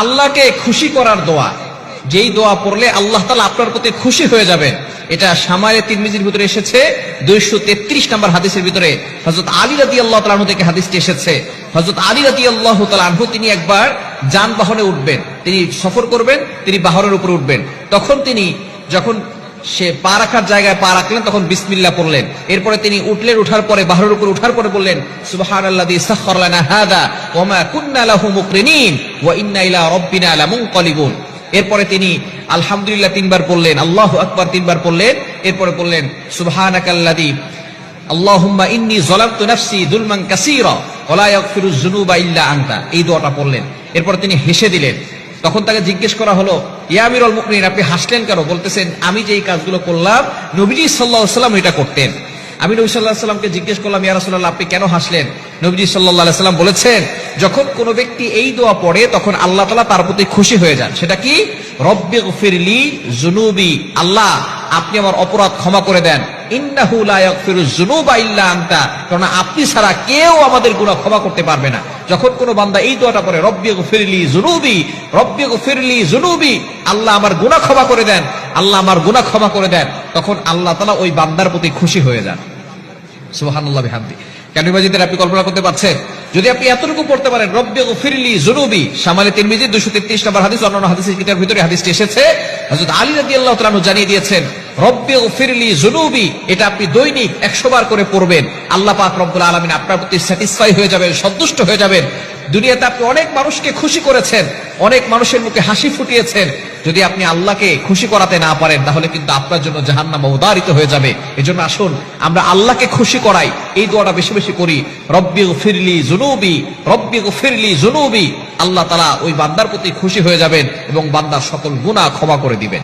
আল্লাহকে খুশি করার দোয়া। যেই দোয়া পড়লে আল্লাহ তালা আপনার প্রতি খুশি হয়ে যাবেন। এটা সামারে তিরমিজির ভিতরে এসেছে, দুইশো তেত্রিশ নম্বর হাদিসের ভিতরে হজরত আলী রাতি আল্লাহ তালাহু থেকে হাদিসটি এসেছে। হজরত আলী রাতি আল্লাহ তালাহু তিনি একবার যানবাহনে উঠবেন। তিনি সফর করবেন, তিনি বাহনের উপরে উঠবেন। তখন তিনি যখন সে পা রাখার জায়গায় পা রাখলেন, তখন বিসমিল্লা পড়লেন। এরপরে তিনি উঠলেন, উঠার পরে, বাহরের উপর উঠার পরে বললেন সুবহান আল্লাযী সাখখার হাদা ওয়া মা কুন্না লাহু মুকরিনিন ওয়া ইন্না ইলা রাব্বিনা লামুনকালিবুন। এরপরে তিনি আলহামদুলিল্লাহ তিনবার পড়লেন, আল্লাহু আকবার তিনবার পড়লেন, এরপরে বললেন, সুবহানাকাল্লাযী, আল্লাহুম্মা ইন্নী যালামতু নাফসি যুলমান কাসীরা ওয়া লা ইয়াগফিরুয যুনুবা ইল্লা আনতা। এই দোয়াটা পড়লেন। এরপর তিনি হেসে দিলেন তখন তাকে জিজ্ঞেস করা হলো ইয়ামিরুল মুকমিন আপনি হাসলেন কেন? বলতেছেন, আমি যে এই কাজগুলো করলাম, নবীজি সাল্লাহ সাল্লাম এটা করতেন। আমি নবী সাল্লাহ সাল্লামকে জিজ্ঞেস করলাম, ইয়া রাসূলুল্লাহ, আপনি কেন হাসলেন? নবীজি সাল্লাহ সাল্লাম বলেছেন, যখন কোন ব্যক্তি এই দোয়া পড়ে, তখন আল্লাহ তালা তার প্রতি খুশি হয়ে যান। সেটা কি? রব্বি ফিরলি জুনুবি আল্লাহ, আপনি আমার অপরাধ ক্ষমা করে দেন। ইন্নাহু লা ইয়াগফিরুজ যুনুবা ইল্লা আন্তা। কারণ আপনি ছাড়া কেউ আমাদের গুনাহ ক্ষমা করতে পারবে না। যখন কোন বান্দা এই দোয়াটা পড়ে, রব্বি ফিরলি জুনুবি রব্বি ফিরলি জুনুবি আল্লাহ আমার গুনাহ ক্ষমা করে দেন, আল্লাহ আমার গুনাহ ক্ষমা করে দেন, তখন আল্লাহ তালা ওই বান্দার প্রতি খুশি হয়ে যান। সুবহানাল্লাহ বিহামদি। কেন মাজিদের আপনি কল্পনা করতে পারছেন? যদি আপনি এতটুকু পড়তে পারেন, রব্বি ফিরলি জুনুবি সামালে তিরমিজি 233 নম্বর হাদিস, অন্যান্য হাদিসের ভিতরে হাদিসটি এসেছে হযরত আলী রাজি আল্লাহ জানিয়ে দিয়েছেন, রব্বি ফিরলি জুনুবি এটা আপনি দৈনিক 100 বার করে পড়বেন। আল্লাহ পাক রব্বুল আলামিন আপনার প্রতি স্যাটিসফাই হয়ে যাবেন, সন্তুষ্ট হয়ে যাবেন। দুনিয়াতে আপনি অনেক মানুষকে খুশি করেছেন, অনেক মানুষের মুখে হাসি ফুটিয়েছেন। যদি আপনি আল্লাহকে খুশি করাতে না পারেন, তাহলে কিন্তু আপনার জন্য জাহান্নাম উদারিত হয়ে যাবে। এজন্য আসুন আমরা আল্লাহকে খুশি করাই। এই দোয়াটা বেশি বেশি করি রব্বি ফিরলি জুনুবি রব্বি ফিরলি জুনুবি আল্লাহ তালা ওই বান্দার প্রতি খুশি হয়ে যাবেন এবং বান্দার সকল গুণা ক্ষমা করে দিবেন।